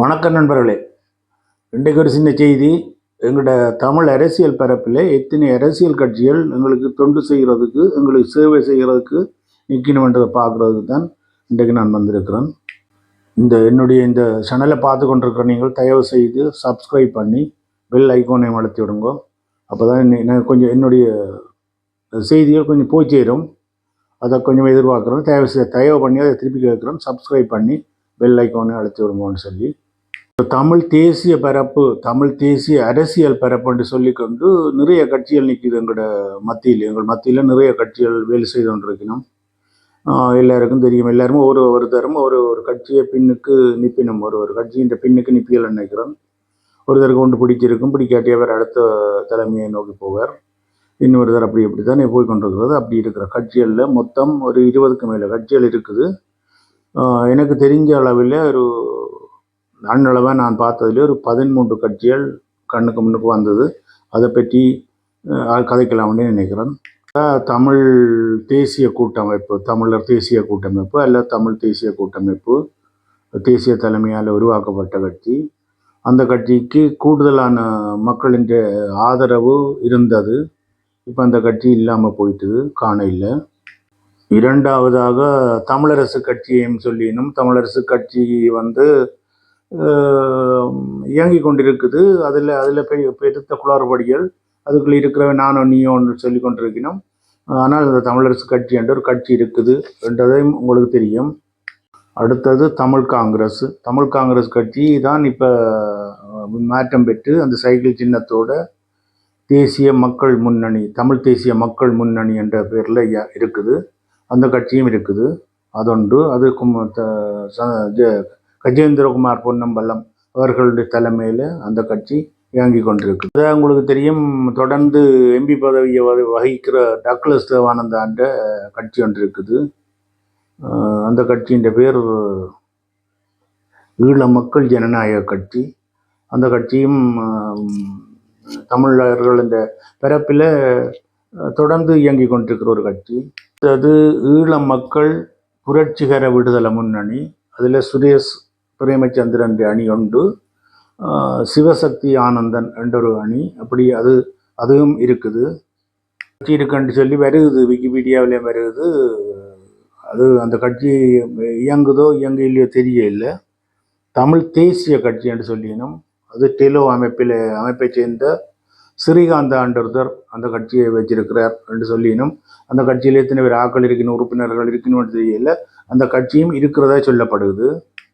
வணக்கம் நண்பர்களே. இன்றைக்கு ஒரு சின்ன செய்தி. எங்களோட தமிழ் அரசியல் பரப்பில் எத்தனை அரசியல் கட்சிகள் எங்களுக்கு தொண்டு செய்கிறதுக்கு எங்களுக்கு சேவை செய்கிறதுக்கு நிற்கணுமென்றதை பார்க்குறதுக்கு தான் இன்றைக்கு நான் வந்திருக்கிறேன். இந்த என்னுடைய இந்த சேனலை பார்த்து கொண்டிருக்கிற நீங்கள் தயவு செய்து சப்ஸ்கிரைப் பண்ணி பெல் ஐக்கோனை வளர்த்தி விடுங்க. அப்போ தான் நான் கொஞ்சம் என்னுடைய செய்திகள் கொஞ்சம் போய் சேரும் அதை கொஞ்சம் எதிர்பார்க்குறோம் தயவு செய்ய தயவு பண்ணி அதை திருப்பி கேட்குறோம் சப்ஸ்கிரைப் பண்ணி பெல் ஐக்கோனை அழைத்து விடுங்கன்னு சொல்லி. இப்போ தமிழ் தேசிய பரப்பு தமிழ் தேசிய அரசியல் பரப்புன்னு சொல்லிக்கொண்டு நிறைய கட்சிகள் நிற்கிது எங்களோட மத்தியில். எங்கள் மத்தியில் நிறைய கட்சிகள் வேலை செய்து கொண்டிருக்கணும். எல்லாருக்கும் தெரியும். எல்லாருமே ஒரு ஒரு தரம் ஒரு ஒரு கட்சியை பின்னுக்கு நிற்பினும் ஒரு ஒரு கட்சியின் பின்னுக்கு நிற்பியல் நினைக்கிறோம். ஒருத்தருக்கு ஒன்று பிடிச்சிருக்கும் பிடிக்காட்டி அவர் அடுத்த தலைமையை நோக்கி போவார். இன்னொருத்தர் அப்படி இப்படி தானே போய் கொண்டிருக்கிறது அப்படி இருக்கிற கட்சிகளில் மொத்தம் ஒரு இருபதுக்கு மேலே கட்சிகள் இருக்குது. எனக்கு தெரிஞ்ச அளவில் ஒரு அண்ணளவாக நான் பார்த்ததுல ஒரு பதிமூன்று கட்சிகள் கண்ணுக்கு முன்னுக்கு வந்தது. அதை பற்றி கதைக்கலாம்னு நினைக்கிறேன். தமிழ் தேசிய கூட்டமைப்பு தமிழர் தேசிய கூட்டமைப்பு அல்ல தமிழ் தேசிய கூட்டமைப்பு தேசிய தலைமையால் உருவாக்கப்பட்ட கட்சி. அந்த கட்சிக்கு கூடுதலான மக்களின் ஆதரவு இருந்தது. இப்போ அந்த கட்சி இல்லாமல் போயிட்டுது காண இல்லை இரண்டாவதாக தமிழரசு கட்சியையும் சொல்லினும் தமிழரசு கட்சி வந்து இயங்கி கொண்டிருக்குது. அதில் அதில் பெரிய பெருத்த குளறுபடிகள். அதுக்குள்ள இருக்கிறவன் நானும் நீயோன்னு சொல்லி கொண்டிருக்கணும் ஆனால் இந்த தமிழரசு கட்சி என்ற ஒரு கட்சி இருக்குது என்றதையும் உங்களுக்கு தெரியும். அடுத்தது தமிழ் காங்கிரஸ். தமிழ் காங்கிரஸ் கட்சி தான் இப்போ மாற்றம் பெற்று அந்த சைக்கிள் சின்னத்தோட தேசிய மக்கள் முன்னணி தமிழ் தேசிய மக்கள் முன்னணி என்ற பேரில் இருக்குது. அந்த கட்சியும் இருக்குது. அதொன்று. அது கும் ச- ஜ- கஜேந்திரகுமார் பொன்னம்பலம் அவர்களுடைய தலைமையில் அந்த கட்சி இயங்கி கொண்டிருக்கு. அதான் உங்களுக்கு தெரியும் தொடர்ந்து எம்பி பதவியை வகிக்கிற டக்ளஸ் தேவானந்தான்ற கட்சி ஒன்று இருக்குது. அந்த கட்சியின் பேர் ஈழ மக்கள் ஜனநாயக கட்சி. அந்த கட்சியும் தமிழர்கள் இந்த பிறப்பில் தொடர்ந்து இயங்கி கொண்டிருக்கிற ஒரு கட்சி. அது ஈழ மக்கள் புரட்சிகர விடுதலை முன்னணி. அதில் சுரேஷ் பிரேமச்சந்திரன் அணி உண்டு. சிவசக்தி ஆனந்தன் என்றொரு அணி. அப்படி அது அதுவும் இருக்குது. கட்சி இருக்குன்னு சொல்லி வருகுது விக்கிபீடியாவிலேயும் வருகுது. அது அந்த கட்சி இயங்குதோ இயங்கு இல்லையோ தெரியல தமிழ் தேசிய கட்சி என்று சொல்லினோம் அது டெலோ அமைப்பில் அமைப்பை சேர்ந்த ஸ்ரீகாந்த அண்டர்தர் அந்த கட்சியை வச்சிருக்கிறார் என்று சொல்லினும் அந்த கட்சியில் எத்தனை பேர் ஆக்கள் இருக்கணும் உறுப்பினர்கள் இருக்கணும்னு தெரியல அந்த கட்சியும் இருக்கிறதா சொல்லப்படுது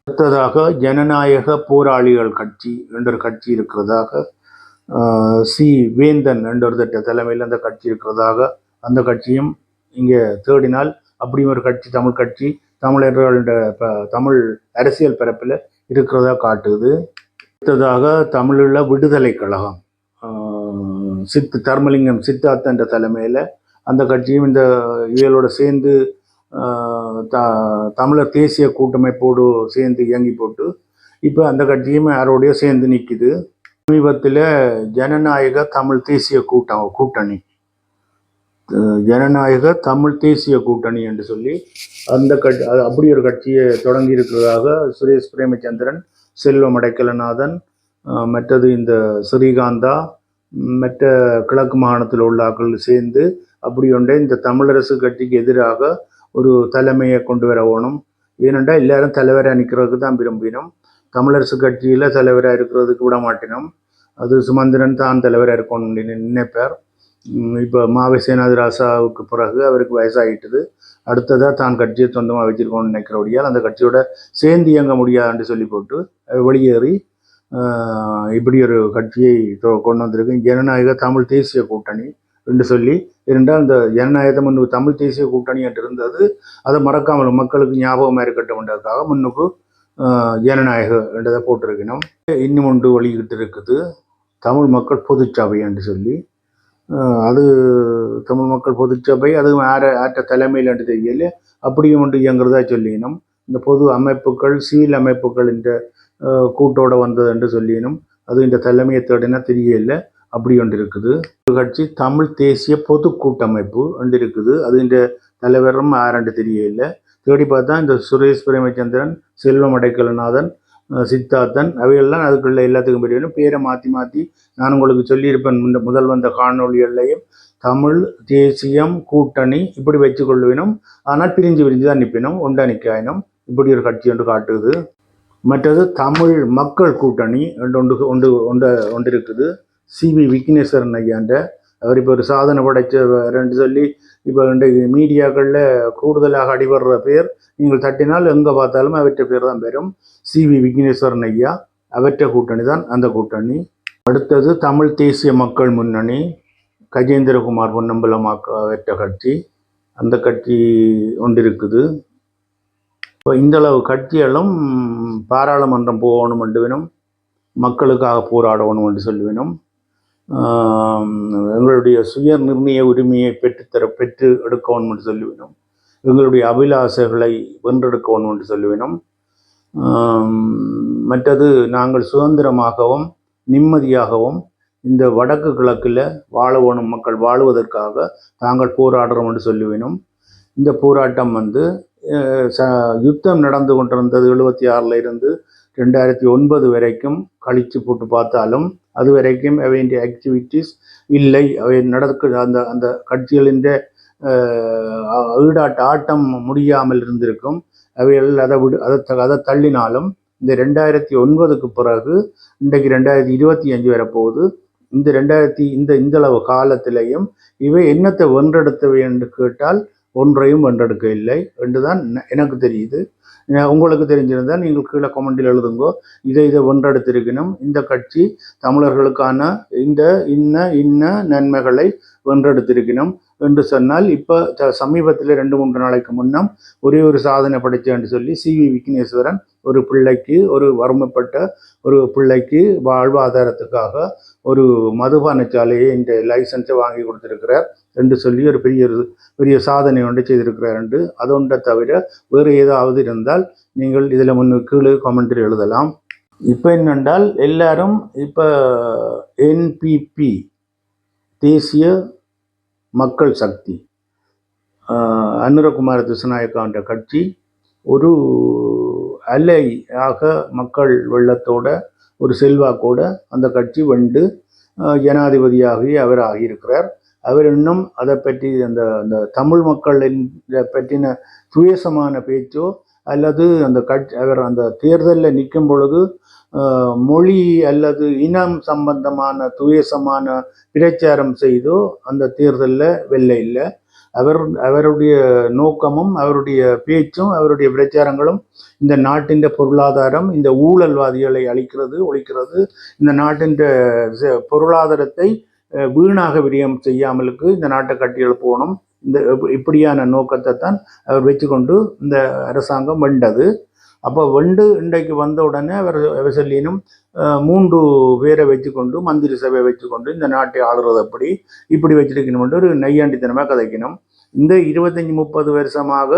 அடுத்ததாக ஜனநாயக போராளிகள் கட்சி என்ற கட்சி இருக்கிறதாக சி. வேந்தன் என்ற திட்ட தலைமையில் அந்த கட்சி இருக்கிறதாக அந்த கட்சியும் இங்கே தேடினால் அப்படி ஒரு கட்சி தமிழ் கட்சி தமிழர்களோட தமிழ் அரசியல் பரப்பில் இருக்கிறதா காட்டுது. அடுத்ததாக தமிழுள்ள விடுதலை கழகம் சித்து தர்மலிங்கம் சித்தார்த்த என்ற தலைமையில் அந்த கட்சியும் இந்த இவர்களோட சேர்ந்து த தமிழர் தேசிய கூட்டமைப்போடு சேர்ந்து இயங்கி போட்டு இப்போ அந்த கட்சியும் யாரோடய சேர்ந்து நிற்கிது சமீபத்தில் ஜனநாயக தமிழ் தேசிய கூட்டம் கூட்டணி. ஜனநாயக தமிழ் தேசிய கூட்டணி என்று சொல்லி அந்த கட்சி அது அப்படி ஒரு கட்சியை தொடங்கி இருக்கிறதாக சுரேஷ் பிரேமச்சந்திரன் செல்வம் அடைக்கலநாதன் மற்றது இந்த ஸ்ரீகாந்தா மற்ற கிழக்கு மாகாணத்தில் உள்ள ஆக்கள் சேர்ந்து அப்படி ஒன்றே இந்த தமிழரசு கட்சிக்கு எதிராக ஒரு தலைமையை கொண்டு வர ஏனென்றால் எல்லாரும் தலைவராக நிற்கிறதுக்கு தான் விரும்பினோம். தமிழரசு கட்சியில் தலைவராக இருக்கிறதுக்கு விட மாட்டினோம். அது சுமந்திரன் தான் தலைவராக இருக்கணும்னு நினைப்பார். இப்போ மாவை சேனாதி ராசாவுக்கு பிறகு அவருக்கு வயசாகிட்டது அடுத்ததாக தான் கட்சியை சொந்தமாக வச்சிருக்கோம்னு நினைக்கிறபடியால் அந்த கட்சியோட சேர்ந்து இயங்க முடியாதுன்னு சொல்லி போட்டு வெளியேறி இப்படி ஒரு கட்சியை தொ- கொண்டு வந்திருக்கு. ஜனநாயக தமிழ் தேசிய கூட்டணி. என்று சொல்லி இருந்தால் இந்த ஜனநாயக முன்பு தமிழ் தேசிய கூட்டணி என்று இருந்தது அதை மறக்காமல் மக்களுக்கு ஞாபகமாக இருக்கட்டும்ன்றதுக்காக முன்னுக்கு ஜனநாயக என்றதை போட்டிருக்கணும். இன்னும் ஒன்று வெளியிட்டு இருக்குது தமிழ் மக்கள் பொதுச்சபை என்று சொல்லி. அது தமிழ் மக்கள் பொதுச்சபை அது ஆற ஆற்ற தலைமையில் என்று தெரியல அப்படியும் ஒன்று இயங்குறதா சொல்லினோம். இந்த பொது அமைப்புகள் சீல் அமைப்புகள் என்ற கூட்டோடு வந்தது என்று சொல்லினும் அது இந்த தலைமையை தேடினா தெரியல. அப்படி ஒன்று இருக்குது. ஒரு கட்சி தமிழ் தேசிய பொது கூட்டமைப்பு ஒன்று இருக்குது. அது இந்த தலைவரும் ஆரண்டு தெரியல. தேடி பார்த்தா இந்த சுரேஷ் பிரேமச்சந்திரன் செல்வம் அடைக்கலநாதன் சித்தார்த்தன் அவையெல்லாம் அதுக்குள்ள எல்லாத்துக்கும் பெரியவனும் பேரை மாற்றி மாற்றி நான் உங்களுக்கு சொல்லியிருப்பேன். இந்த முதல் வந்த காணொலிகள்லையும் தமிழ் தேசியம் கூட்டணி இப்படி வச்சுக்கொள்வினும் ஆனால் பிரிஞ்சு பிரிஞ்சு தான் நிற்பினும் ஒன்றா நிற்காயினும். இப்படி ஒரு கட்சி ஒன்று காட்டுது. மற்றது தமிழ் மக்கள் கூட்டணி ஒன்று ஒன்று ஒன்று ஒன்று இருக்குது. சிவி விக்னேஸ்வரன் ஐயாண்ட அவர் இப்போ ஒரு சாதனை படைச்சவர்ன்னு சொல்லி இப்போ இன்றைக்கு மீடியாக்களில் கூடுதலாக அடிபடுற பேர் நீங்கள் தட்டினால் எங்கே பார்த்தாலும் அவற்றை பேர் தான் பெறும். சிவி விக்னேஸ்வரன் ஐயா அவற்றை கூட்டணி தான் அந்த கூட்டணி. அடுத்தது தமிழ் தேசிய மக்கள் முன்னணி கஜேந்திரகுமார் பொன்னம்பலம் அவற்ற கட்சி. அந்த கட்சி ஒன்று இருக்குது இப்போ இந்தளவு கட்சிகளும் பாராளுமன்றம் போகணும் என்று வேணும் மக்களுக்காக போராடணும் என்று சொல்லுவேனும். எங்களுடைய சுய நிர்ணய உரிமையை பெற்றுத்தர பெற்று எடுக்கணும் என்று சொல்லுவேனும் எங்களுடைய அபிலாசைகளை வென்றெடுக்கணும் என்று சொல்லுவேனும் மற்றது நாங்கள் சுதந்திரமாகவும் நிம்மதியாகவும் இந்த வடக்கு கிழக்கில் வாழவோனும் மக்கள் வாழ்வதற்காக தாங்கள் போராடுறோம் என்று சொல்லுவேனும் இந்த போராட்டம் வந்து ச யுத்தம் நடந்து கொண்டிருந்தது எழுபத்தி ஆறில் இருந்து ரெண்டாயிரத்தி ஒன்பது வரைக்கும் கழித்து போட்டு பார்த்தாலும் அது வரைக்கும் அவையின் ஆக்டிவிட்டீஸ் இல்லை. அவை நடக்க அந்த அந்த கட்சிகளின் ஈடாட்ட ஆட்டம் முடியாமல் இருந்திருக்கும். அவைகள் அதை விடு அதை த- அதை தள்ளினாலும் இந்த ரெண்டாயிரத்தி ஒன்பதுக்கு பிறகு இன்றைக்கு ரெண்டாயிரத்தி இருபத்தி அஞ்சு வரப்போகுது. இந்த ரெண்டாயிரத்தி இந்த இந்தளவு காலத்திலையும் இவை என்னத்தை வென்றெடுத்தவை என்று கேட்டால் ஒன்றையும் வென்றெடுக்க இல்லை என்று தான் எனக்கு தெரியுது. உங்களுக்கு தெரிஞ்சிருந்தால் நீங்கள் கீழே கமெண்டில் எழுதுங்கோ. இதை இதை வென்றெடுத்திருக்கணும். இந்த கட்சி தமிழர்களுக்கான இந்த இன்ன இன்ன நன்மைகளை வென்றெடுத்திருக்கணும். என்று சொன்னால் இப்போ சமீபத்தில் ரெண்டு மூன்று நாளைக்கு முன்னம் ஒரே ஒரு சாதனை படைச்சேன்னு சொல்லி சி வி விக்னேஸ்வரன் ஒரு பிள்ளைக்கு ஒரு வறுமைப்பட்ட ஒரு பிள்ளைக்கு வாழ்வாதாரத்துக்காக ஒரு மதுபானச்சாலையை இந்த லைசன்ஸை வாங்கி கொடுத்துருக்கிறார் என்று சொல்லி ஒரு பெரிய ஒரு பெரிய சாதனை ஒன்றை செய்திருக்கிறார் என்று. அதொன்றை தவிர வேறு ஏதாவது இருந்தால் நீங்கள் இதில் முன்னு கீழே கமெண்ட்டில் எழுதலாம். இப்போ என்னென்றால் எல்லாரும் இப்போ என்பிபி தேசிய மக்கள் சக்தி. அனுரகுமார திசுநாயக்கான்ற கட்சி ஒரு அலை ஆக மக்கள் வெள்ளத்தோட ஒரு செல்வாக்கோட அந்த கட்சி வெண்டு ஜனாதிபதியாகி அவர் ஆகியிருக்கிறார். அவர் இன்னும் அதை பற்றி அந்த அந்த தமிழ் மக்களின் பற்றின சுயசமான பேச்சோ அல்லது அந்த கட்சி அவர் அந்த தேர்தலில் நிற்கும் பொழுது மொழி அல்லது இனம் சம்பந்தமான துயசமான பிரச்சாரம் செய்தோ அந்த தேர்தலில் வெல்ல இல்லை. அவர் அவருடைய நோக்கமும் அவருடைய பேச்சும் அவருடைய பிரச்சாரங்களும் இந்த நாட்டின் பொருளாதாரம் இந்த ஊழல்வாதிகளை அழிக்கிறது ஒழிக்கிறது இந்த நாட்டின் பொருளாதாரத்தை வீணாக விரியம் செய்யாமலுக்கு இந்த நாட்டை கட்டி எழுப்பணும் இந்த இப்படியான நோக்கத்தை தான் அவர் வச்சுக்கொண்டு இந்த அரசாங்கம் வெண்டது அப்போ வெண்டு இன்றைக்கு வந்த உடனே அவர் வெசல்லினும் மூன்று பேரை வச்சுக்கொண்டு மந்திரி சபையை வச்சுக்கொண்டு இந்த நாட்டை ஆளுறது அப்படி இப்படி வச்சிருக்கணும்னு ஒரு நையாண்டித்தனமாக கதைக்கணும். இந்த இருபத்தஞ்சி முப்பது வருஷமாக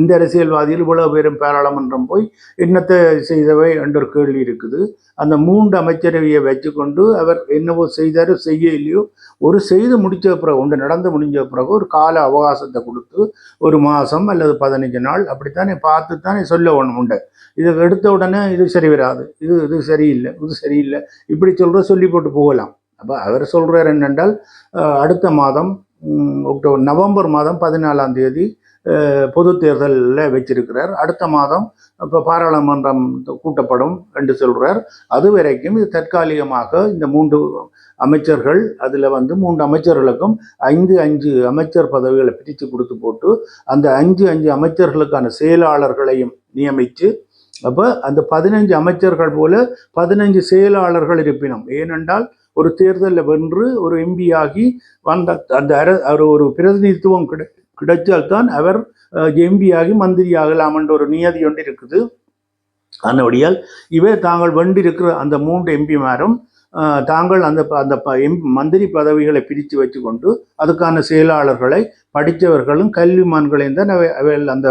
இந்த அரசியல்வாதியில் இவ்வளவு பேரும் பாராளுமன்றம் போய் என்னத்தை செய்தவை என்ற கேள்வி இருக்குது. அந்த மூன்று அமைச்சரவையை வச்சுக்கொண்டு அவர் என்னவோ செய்தாரோ செய்ய இல்லையோ ஒரு செய்து முடிச்ச பிறகு ஒன்று நடந்து முடிஞ்ச பிறகு ஒரு கால அவகாசத்தை கொடுத்து ஒரு மாதம் அல்லது பதினஞ்சு நாள் அப்படித்தானே பார்த்து தானே சொல்ல ஒன்று உண்டு. இதை எடுத்த உடனே இது சரி வராது. இது இது சரியில்லை இது சரியில்லை. இப்படி சொல்கிற சொல்லி போட்டு போகலாம். அப்போ அவர் சொல்கிறார் என்னென்றால் அடுத்த மாதம் அக்டோபர் நவம்பர் மாதம் பதினாலாம் தேதி பொது தேர்தலில் வச்சிருக்கிறார் அடுத்த மாதம் இப்போ பாராளுமன்றம் கூட்டப்படும் என்று சொல்கிறார் அது வரைக்கும் இது தற்காலிகமாக இந்த மூன்று அமைச்சர்கள் அதில் வந்து மூன்று அமைச்சர்களுக்கும் ஐந்து அஞ்சு அமைச்சர் பதவிகளை பிரித்து கொடுத்து போட்டு அந்த அஞ்சு அஞ்சு அமைச்சர்களுக்கான செயலாளர்களையும் நியமித்து அப்போ அந்த பதினஞ்சு அமைச்சர்கள் போல பதினஞ்சு செயலாளர்கள் இருப்பினும் ஏனென்றால் ஒரு தேர்தலில் வென்று ஒரு எம்பி ஆகி வந்த அந்த அர அவர் ஒரு பிரதிநிதித்துவம் கிடை கிடைச்சால்தான் அவர் எம்பி ஆகி மந்திரி ஆகலாம் என்ற ஒரு நியதி ஒன்று இருக்குது. அதனபடியால் இவை தாங்கள் வென்றிருக்கிற அந்த மூன்று எம்பிமாரும் தாங்கள் அந்த அந்த ப- எம் மந்திரி பதவிகளை பிரித்து வச்சுக்கொண்டு அதுக்கான செயலாளர்களை படித்தவர்களும் கல்விமான்களையும் தான் அவை அவைகள் அந்த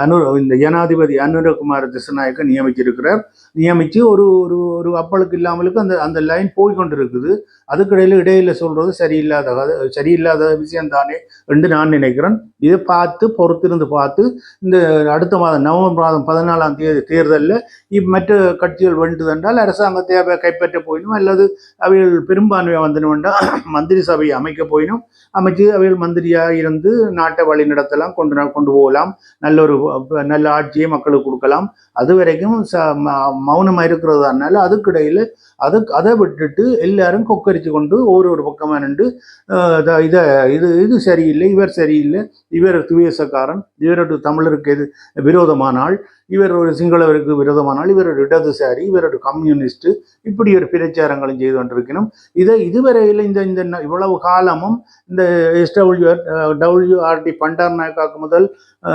அனு இந்த ஜனாதிபதி அனுரகுமார் திசநாயக்க நியமிச்சிருக்கிறார். நியமித்து ஒரு ஒரு ஒரு அப்பளுக்கு இல்லாமலுக்கு அந்த அந்த லைன் போய் கொண்டிருக்குது அதுக்கிடையில் இடையில சொல்றது சரியில்லாத சரியில்லாத விஷயம் தானே என்று நான் நினைக்கிறேன். இதை பார்த்து பொறுத்திருந்து பார்த்து இந்த அடுத்த மாதம் நவம்பர் மாதம் பதினாலாம் தேதி தேர்தலில் இப் மற்ற கட்சிகள் வென்று என்றால் அரசாங்கத்தை அவை கைப்பற்ற போயினும் அல்லது அவைகள் பெரும்பான்மையாக வந்துடும் என்றால் மந்திரி சபையை அமைக்க போயினும் அமைச்சு அவைகள் மந்திரியாக இருந்து நாட்டை வழி நடத்தலாம் கொண்டு கொண்டு போகலாம். நல்ல ஒரு நல்ல ஆட்சியை மக்களுக்கு கொடுக்கலாம். அது வரைக்கும் ச ம- மௌனமாக இருக்கிறது அதுக்கிடையில் அது அதை விட்டுட்டு எல்லாரும் கொக்கரிச்சு கொண்டு ஒரு ஒரு பக்கமாக நின்று இதை இது இது சரியில்லை இவர் சரியில்லை இவர் துவேசக்காரன் இவரோட தமிழருக்கு எது விரோதமானால் இவர் ஒரு சிங்களவருக்கு விரோதமானால் இவர் ஒரு இடதுசாரி இவர் ஒரு கம்யூனிஸ்ட்டு இப்படி ஒரு பிரச்சாரங்களும் செய்து கொண்டிருக்கணும். இதை இதுவரையில் இந்த இந்த இவ்வளவு காலமும் இந்த எஸ்டபிள்யூஆர் டபிள்யூஆர்டி பண்டார் நாயக்காக்கு முதல்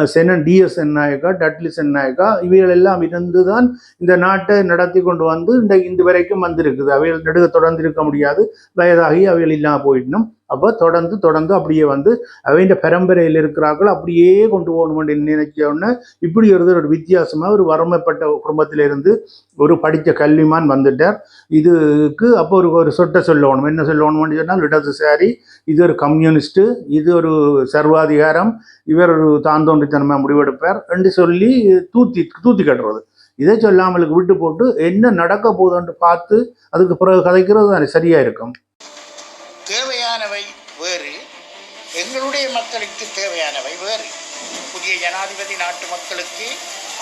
சென்னன் Shannon D S Senanayake Dudley Senanayake இவைகளெல்லாம் எல்லாம் இருந்து தான் இந்த நாட்டை நடத்தி கொண்டு வந்து இந்த இந்த வரைக்கும் வந்திருக்குது. அவைகள் நெடுக தொடர்ந்து இருக்க முடியாது. வயதாகி அவைகள் இல்லாமல் போயிடணும். அப்போ தொடர்ந்து தொடர்ந்து அப்படியே வந்து அவங்க பரம்பரையில் இருக்கிறார்கள் அப்படியே கொண்டு போகணும்னு நினைச்ச உடனே இப்படி ஒரு ஒரு வித்தியாசமாக ஒரு வறுமைப்பட்ட குடும்பத்திலிருந்து ஒரு படித்த கல்விமான் வந்துட்டார். இதுக்கு அப்போ ஒரு ஒரு சொட்டை சொல்லணும். என்ன சொல்லணும்னு சொன்னால் இடதுசாரி இது ஒரு கம்யூனிஸ்ட்டு இது ஒரு சர்வாதிகாரம் இவர் ஒரு தாந்தோன்றித்தனமாக முடிவெடுப்பார் என்று சொல்லி தூத்தி தூத்தி கட்டுறது. இதை சொல்லாமலுக்கு விட்டு போட்டு என்ன நடக்க போகுதுன்ட்டு பார்த்து அதுக்கு பிறகு கதைக்கிறது சரியாக இருக்கும் தேவையானவை வேறு எங்களுடைய மக்களுக்கு தேவையானவை வேறு. புதிய ஜனாதிபதி நாட்டு மக்களுக்கு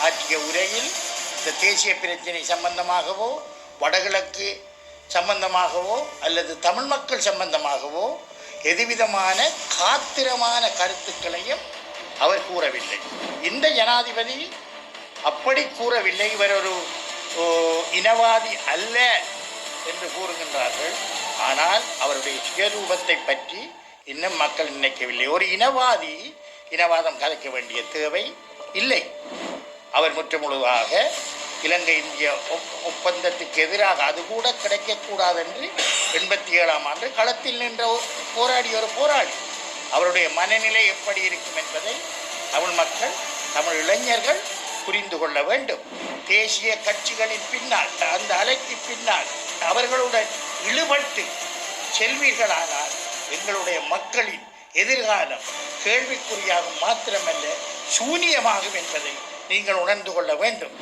ஆற்றிய உரையில் இந்த தேசிய பிரச்சினை சம்பந்தமாகவோ வடகிழக்கு சம்பந்தமாகவோ அல்லது தமிழ் மக்கள் சம்பந்தமாகவோ எதுவிதமான காத்திரமான கருத்துக்களையும் அவர் கூறவில்லை. இந்த ஜனாதிபதி அப்படி கூறவில்லை. இவர் ஒரு இனவாதி அல்ல என்று கூறுகின்றார்கள். ஆனால் அவருடைய சுயரூபத்தை பற்றி இன்னும் மக்கள் நினைக்கவில்லை. ஒரு இனவாதி இனவாதம் கலைக்க வேண்டிய தேவை இல்லை. அவர் முற்றுமுழுதாக இலங்கை இந்திய ஒப்- ஒப்பந்தத்துக்கு எதிராக அது கூட கிடைக்கக்கூடாது என்று எண்பத்தி ஏழாம் ஆண்டு களத்தில் நின்ற போராடி போராடிய ஒரு போராளி. அவருடைய மனநிலை எப்படி இருக்கும் என்பதை தமிழ் மக்கள் தமிழ் இளைஞர்கள் புரிந்து கொள்ள வேண்டும். தேசிய கட்சிகளின் பின்னால் அந்த அலைக்கு பின்னால் அவர்களுடன் இழுபட்டு செல்வீர்களானால் எங்களுடைய மக்களின் எதிர்காலம் கேள்விக்குறியாகும் மாத்திரமல்ல சூனியமாகும் என்பதை நீங்கள் உணர்ந்து கொள்ள வேண்டும்.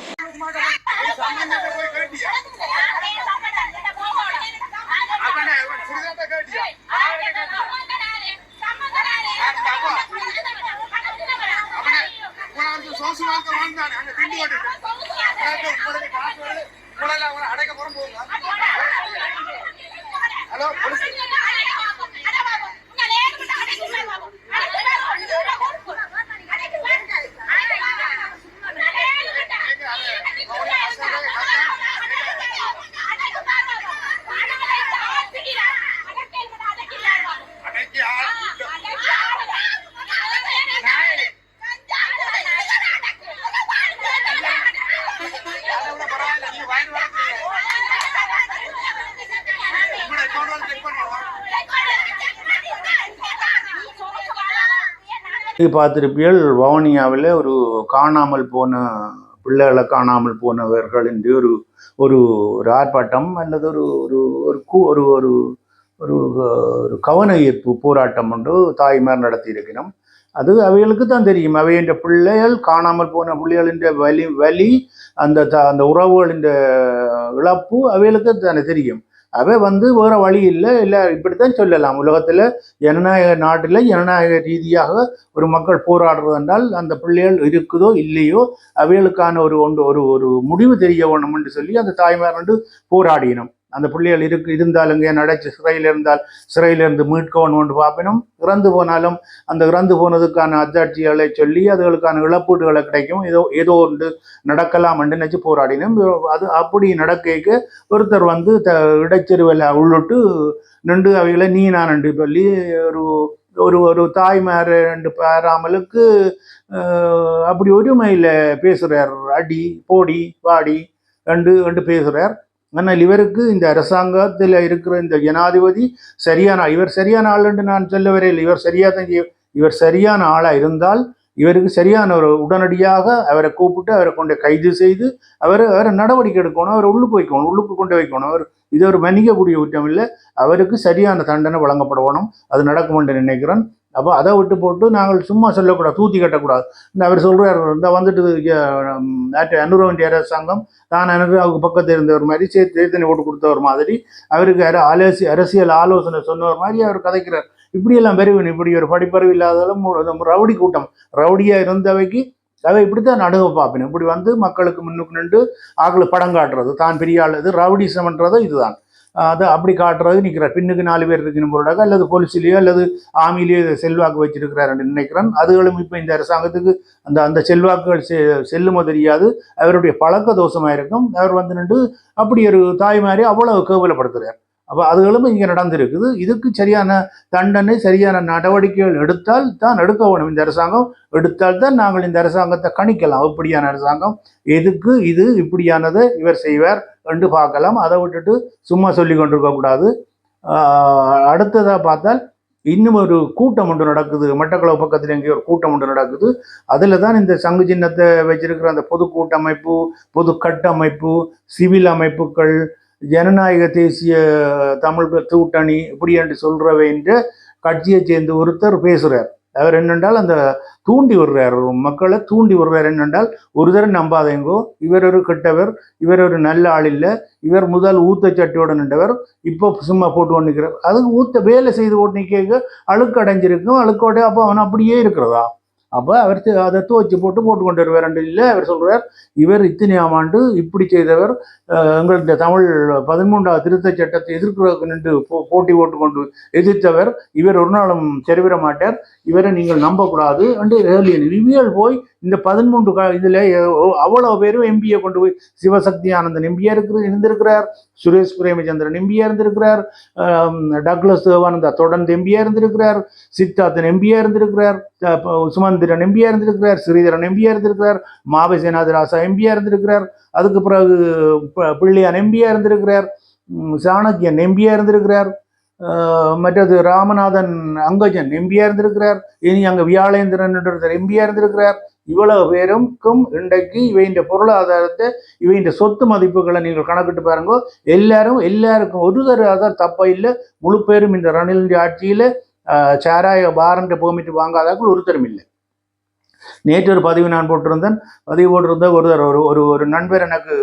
இது பார்த்திருப்பீர்கள் வவுனியாவில் ஒரு காணாமல் போன பிள்ளைகளை காணாமல் போனவர்களின் ஒரு ஒரு ஒரு ஆர்ப்பாட்டம் அல்லது ஒரு ஒரு ஒரு கூ- ஒரு ஒரு ஒரு ஒரு கவன ஈர்ப்பு போராட்டம் ஒன்று தாய்மார் நடத்தியிருக்கிறோம். அது அவைகளுக்கு தான் தெரியும். அவையின் பிள்ளைகள் காணாமல் போன பிள்ளைகளின் வலி வலி அந்த த- அந்த உறவுகளின் இழப்பு அவைகளுக்கு தானே தெரியும். அவை வந்து வேற வழி இல்லை. இல்லை இப்படித்தான் சொல்லலாம். உலகத்தில் ஜனநாயக நாட்டில் ஜனநாயக ரீதியாக ஒரு மக்கள் போராடுறது என்றால் அந்த பிள்ளைகள் இருக்குதோ இல்லையோ அவைகளுக்கான ஒரு ஒன்று ஒரு ஒரு முடிவு தெரிய என்று சொல்லி அந்த தாய்மார் வந்து போராடினோம். அந்த பிள்ளைகள் இருக்கு இங்கே நடைச்சு சிறையில் இருந்தால் சிறையிலிருந்து மீட்கணும்னு பார்ப்பினும் இறந்து போனாலும் அந்த இறந்து போனதுக்கான அத்தாட்சிகளை சொல்லி அதுகளுக்கான இழப்பீடுகளை கிடைக்கும். ஏதோ ஏதோ ஒன்று நடக்கலாம் என்று நினச்சி போராடினோம். அது அப்படி நடக்கைக்கு ஒருத்தர் வந்து த இடைச்செருவில் உள்ளிட்டு நின்று அவைகளை நீ நான் என்று சொல்லி ஒரு ஒரு ஒரு தாய்மார் ரெண்டு பாராமலுக்கு அப்படி ஒருமையில் பேசுகிறார் அடி போடி வாடி ரெண்டு ரெண்டு பேசுகிறார் ஆனால் இவருக்கு இந்த அரசாங்கத்தில் இருக்கிற இந்த ஜனாதிபதி சரியான இவர் சரியான ஆள் என்று நான் சொல்ல வரையில் இவர் சரியாக இவர் சரியான ஆளாக இருந்தால் இவருக்கு சரியான ஒரு உடனடியாக அவரை கூப்பிட்டு அவரை கொண்டு கைது செய்து அவர் அவரை நடவடிக்கை எடுக்கணும் அவரை உள்ளுக்கு வைக்கணும் உள்ளுக்கு கொண்டு வைக்கணும். அவர் இது ஒரு மன்னிக்கக்கூடிய குற்றம் இல்லை. அவருக்கு சரியான தண்டனை வழங்கப்படணும் அது நடக்கும் என்று நினைக்கிறேன். அப்போ அதை விட்டு போட்டு நாங்கள் சும்மா சொல்லக்கூடாது தூத்தி கட்டக்கூடாது. இந்த அவர் சொல்கிறார் இந்த வந்துட்டு அனுரவண்டி அரசாங்கம் தான் எனக்கு அவங்க பக்கத்தில் இருந்தவர் மாதிரி சே தேர்தலை ஓட்டு கொடுத்தவர் மாதிரி அவருக்கு யாரோ ஆலோசி அரசியல் ஆலோசனை சொன்னவர் மாதிரி அவர் கதைக்கிறார். இப்படியெல்லாம் பெருவன் இப்படி ஒரு படிப்பறிவு இல்லாதாலும் ரவுடி கூட்டம். ரவுடியாக இருந்தவைக்கு அவை இப்படித்தான் நடுவ பார்ப்பேன். இப்படி வந்து மக்களுக்கு முன்னுக்கு நின்று ஆக்களை படம் காட்டுறது. தான் பெரிய ஆள் இது ரவுடிசம்ன்றது இதுதான். அதை அப்படி காட்டுறது நிற்கிறார் பின்னுக்கு நாலு பேர் இருக்கணும் பொருளாக அல்லது போலீஸ்லேயோ அல்லது ஆமிலேயோ செல்வாக்கு வச்சிருக்கிறார் என்று நினைக்கிறேன். அதுகளும் இப்போ இந்த அரசாங்கத்துக்கு அந்த அந்த செல்வாக்குகள் செ செல்லுமோ தெரியாது. அவருடைய பழக்க தோஷமாக இருக்கும் அவர் வந்து நின்று அப்படி ஒரு தாய் மாதிரி அவ்வளவு கேவலப்படுத்துகிறார். அப்போ அதுகளும் இங்கே நடந்திருக்குது. இதுக்கு சரியான தண்டனை சரியான நடவடிக்கைகள் எடுத்தால் தான் எடுக்க வேணும். இந்த அரசாங்கம் எடுத்தால் தான் நாங்கள் இந்த அரசாங்கத்தை கணிக்கலாம். அப்படியான அரசாங்கம் எதுக்கு இது இப்படியானதை இவர் செய்வார். என்று பார்க்கலாம். அதை விட்டுட்டு சும்மா சொல்லி கொண்டிருக்கக்கூடாது அடுத்ததாக பார்த்தால் இன்னும் ஒரு கூட்டம் ஒன்று நடக்குது. மட்டக்களவு பக்கத்தில் எங்கேயோ ஒரு கூட்டம் ஒன்று நடக்குது. அதில் தான் இந்த சங்கு சின்னத்தை வச்சிருக்கிற அந்த பொது கூட்டமைப்பு பொது கட்டமைப்பு சிவில் அமைப்புகள் ஜனநாயக தேசிய தமிழ் கூட்டணி இப்படி என்று என்ற கட்சியை சேர்ந்து ஒருத்தர் பேசுகிறார் அவர் என்னென்றால் அந்த தூண்டி விடுறார். மக்களை தூண்டி விடுறார். என்னென்றால் ஒரு தரம் நம்பாதேங்கோ இவர் ஒரு கெட்டவர் இவர் ஒரு நல்ல ஆள் இல்லை இவர் முதல் ஊத்த சட்டியோட நின்றவர் இப்போ சும்மா போட்டு கொண்டு நிற்கிறார் அதுக்கு ஊத்த வேலை செய்து ஓட்டு நிற்க அழுக்கு அடைஞ்சிருக்கும் அழுக்கோட அப்போ அவன் அப்படியே இருக்கிறதா? அப்போ அவர் அதை துவச்சி போட்டு போட்டு கொண்டு வருவார் இல்லை. அவர் சொல்கிறார் இவர் இத்தனையாம் ஆண்டு இப்படி செய்தவர் எங்களுடைய தமிழ் பதிமூன்றாவது திருத்தச் சட்டத்தை எதிர்க்கிறதுக்கு நின்று போ- போட்டி போட்டு கொண்டு எதிர்த்தவர். இவர் ஒரு நாளும் தெரிவிட மாட்டார். இவரை நீங்கள் நம்பக்கூடாது என்று ஏலியன் இவியல் போய் இந்த பதிமூன்று க இதில் அவ்வளோ பேரும் எம்பியை கொண்டு போய் சிவசக்தி ஆனந்தன் எம்பியாக இருக்கிற இருந்திருக்கிறார். சுரேஷ் பிரேமச்சந்திரன் எம்பியாக இருந்திருக்கிறார். டக்ளஸ் தேவானந்தா தொடர்ந்து எம்பியாக இருந்திருக்கிறார். சித்தார்த்தன் எம்பியாக இருந்திருக்கிறார். சுமந்த் ப- எம்பியா இருந்திருக்கிறார் ஸ்ரீதரன் எம்பியா இருந்திருக்கிறார் மாபசேனாதிராசா எம்பியா இருந்திருக்கிறார் அதுக்கு பிறகு பிள்ளையான் எம்பியா இருந்திருக்கிறார் சாணக்கியன் எம்பியா இருந்திருக்கிறார் மற்றது ராமநாதன் அங்கஜன் எம்பியா இருந்திருக்கிறார் இனி அங்க வியாழேந்திரன் ஒருத்தர் எம்பியா இருந்திருக்கிறார். இவ்வளவு பேருக்கும் இன்றைக்கு இவையின் பொருளாதாரத்தை இவையின் சொத்து மதிப்புகளை நீங்கள் கணக்கிட்டு பாருங்க எல்லாரும் எல்லாருக்கும் ஒரு தர தப்ப இல்லை முழு பேரும் இந்த ரணிலின் ஆட்சியில சாராய பாரண்ட பெர்மிட் வாங்காதாக்கள் ஒருத்தரும் இல்லை. நேற்று ஒரு பதிவு நான் போட்டிருந்தேன். பதிவு போட்டிருந்த ஒருத்தர் ஒரு ஒரு ஒரு நண்பர் எனக்கு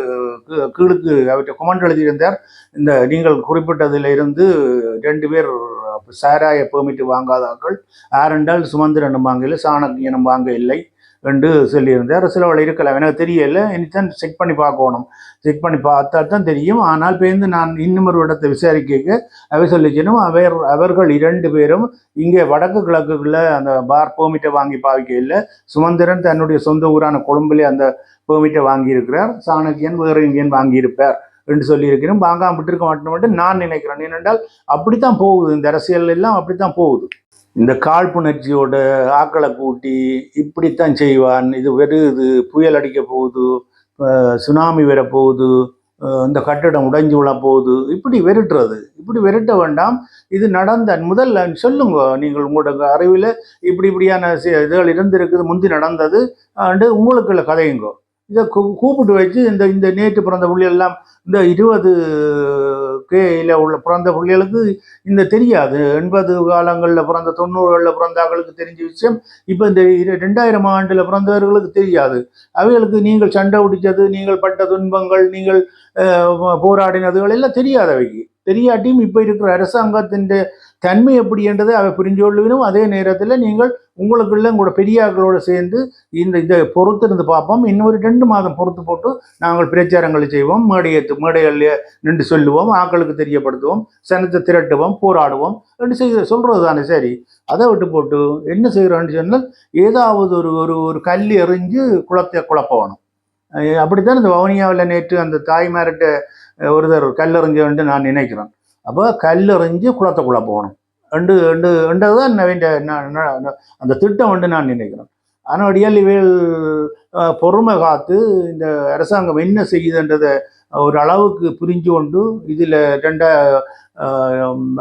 கீ- கீழுக்கு அவற்றை கொமெண்ட் எழுதியிருந்தார். இந்த நீங்கள் குறிப்பிட்டதில் இருந்து ரெண்டு பேர் சாராய பெர்மிட் வாங்காதாக்கள். ஆரண்டால் சுமந்திரனும் வாங்க இல்லை சாணக்கியனும் வாங்க இல்லை என்று சொல்லியிருந்தார். சிலவள் இருக்கலாம். எனக்கு தெரியல. இனித்தான் செக் பண்ணி பார்க்கணும். செக் பண்ணி பார்த்தா தான் தெரியும். ஆனால் பேருந்து நான் இன்னும் ஒரு இடத்தை விசாரிக்க அவை சொல்லிச்சினும் அவர் அவர்கள் இரண்டு பேரும் இங்கே வடக்கு கிழக்குக்குள்ள அந்த பார் பெர்மிட்டை வாங்கி பாவிக்க இல்லை சுமந்திரன் தன்னுடைய சொந்த ஊரான கொழும்புலே அந்த பெர்மிட்டை வாங்கியிருக்கிறார். சாணக்கியன் வேறு இங்கேயன் வாங்கியிருப்பார். என்று சொல்லியிருக்கிறேன். வாங்காம விட்டிருக்க மாட்டேன் மட்டும் நான் நினைக்கிறேன். ஏனென்றால் அப்படித்தான் போகுது. இந்த அரசியல் எல்லாம் அப்படித்தான் போகுது. இந்த காழ்ப்புணர்ச்சியோட ஆக்களை கூட்டி இப்படித்தான் செய்வான். இது வருது புயல் அடிக்க போகுது சுனாமி வரப்போகுது இந்த கட்டடம் உடைஞ்சு விழ போகுது இப்படி வெறுட்டுறது இப்படி வெறுட்ட வேண்டாம். இது நடந்த முதல்ல சொல்லுங்க. நீங்கள் உங்களோட அறிவில் இப்படி இப்படியான இதுகள் இருந்திருக்குது முந்தி நடந்தது அண்டு உங்களுக்குள்ள கதையுங்கோ. இதை கூ- கூப்பிட்டு வச்சு இந்த இந்த நேற்று பிறந்த புள்ளிகள் எல்லாம் இந்த இருபது கேயில உள்ள பிறந்த புள்ளிகளுக்கு இந்த தெரியாது. எண்பது காலங்களில் பிறந்த தொண்ணூறுகளில் பிறந்தவர்களுக்கு தெரிஞ்ச விஷயம். இப்போ இந்த ரெண்டாயிரம் ஆண்டில் பிறந்தவர்களுக்கு தெரியாது. அவைகளுக்கு நீங்கள் சண்டை பிடிச்சது நீங்கள் பட்ட துன்பங்கள் நீங்கள் போராடினதுகள் எல்லாம் தெரியாது அவைக்கு. தெரியாட்டியும் இப்போ இருக்கிற அரசாங்கத்தின் தன்மை எப்படி என்றதை அவை புரிஞ்சு கொள்ளுவினும் அதே நேரத்தில் நீங்கள் உங்களுக்குள்ள உங்களோட பெரியார்களோடு சேர்ந்து இந்த இதை பொறுத்து இருந்து பார்ப்போம். இன்னொரு ரெண்டு மாதம் பொறுத்து போட்டு நாங்கள் பிரச்சாரங்களை செய்வோம். மேடையத்து மேடைகளில் நின்று சொல்லுவோம். ஆக்களுக்கு தெரியப்படுத்துவோம். சனத்தை திரட்டுவோம். போராடுவோம். என்று செய்ய சொல்கிறது தானே சரி. அதை விட்டு போட்டு என்ன செய்கிறோன்னு சொன்னால் ஏதாவது ஒரு ஒரு ஒரு கல் எறிஞ்சு குளத்தை குழப்பணும் அப்படித்தான் இந்த வவுனியாவில் நேற்று அந்த தாய்மார்கிட்ட அஹ், ஒருத்தர் கல்லெறிஞ்சு நான் நினைக்கிறேன். அப்போ கல்லெறிஞ்சு குளத்துக்குள்ளே போகணும் ரெண்டு ரெண்டு ரெண்டு தான் வேண்ட அந்த திட்டம் வந்து நான் நினைக்கிறேன் ஆனால் இயல்வேல் பொறுமை காத்து இந்த அரசாங்கம் என்ன செய்யுதுன்றதை ஒரு அளவுக்கு புரிஞ்சு கொண்டு இதில் ரெண்ட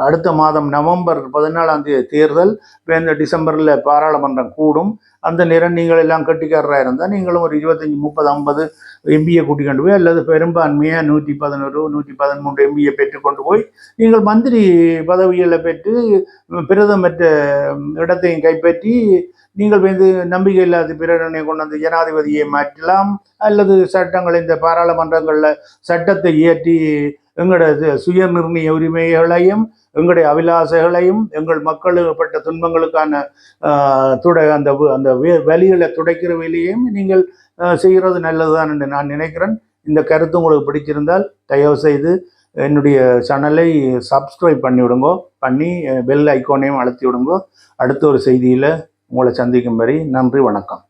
அடுத்த மாதம் நவம்பர் பதினாலாம் தேதி தேர்தல் இப்போ இந்த டிசம்பரில் பாராளுமன்றம் கூடும் அந்த நேரம் நீங்கள் எல்லாம் கட்டிக்காரராக இருந்தால் நீங்களும் ஒரு இருபத்தஞ்சி முப்பது ஐம்பது எம்பியை கூட்டிக்கொண்டு போய் அல்லது பெரும்பான்மையாக நூற்றி பதினொரு நூற்றி பதிமூன்று எம்பியை பெற்று கொண்டு போய் நீங்கள் மந்திரி பதவிகளை பெற்று பிரதமற்ற இடத்தையும் கைப்பற்றி நீங்கள் வந்து நம்பிக்கை இல்லாத கொண்டு வந்து ஜனாதிபதியை மாற்றலாம். அல்லது சட்டங்கள் இந்த பாராளுமன்றங்களில் சட்டத்தை இயற்றி எங்களோட இது சுய நிர்ணய உரிமைகளையும் எங்களுடைய அபிலாசைகளையும் எங்கள் மக்களுப்பட்ட துன்பங்களுக்கான துடை அந்த அந்த வே- வலிகளை துடைக்கிற வேலையையும் நீங்கள் செய்கிறது நல்லதுதான் என்று நான் நினைக்கிறேன். இந்த கருத்து உங்களுக்கு பிடிச்சிருந்தால் தயவு செய்து என்னுடைய சேனலை சப்ஸ்கிரைப் பண்ணி விடுங்கோ பண்ணி பெல் ஐக்கோனையும் அழுத்தி விடுங்கோ அடுத்த ஒரு செய்தியில் உங்களை சந்திக்கும் வரை நன்றி வணக்கம்.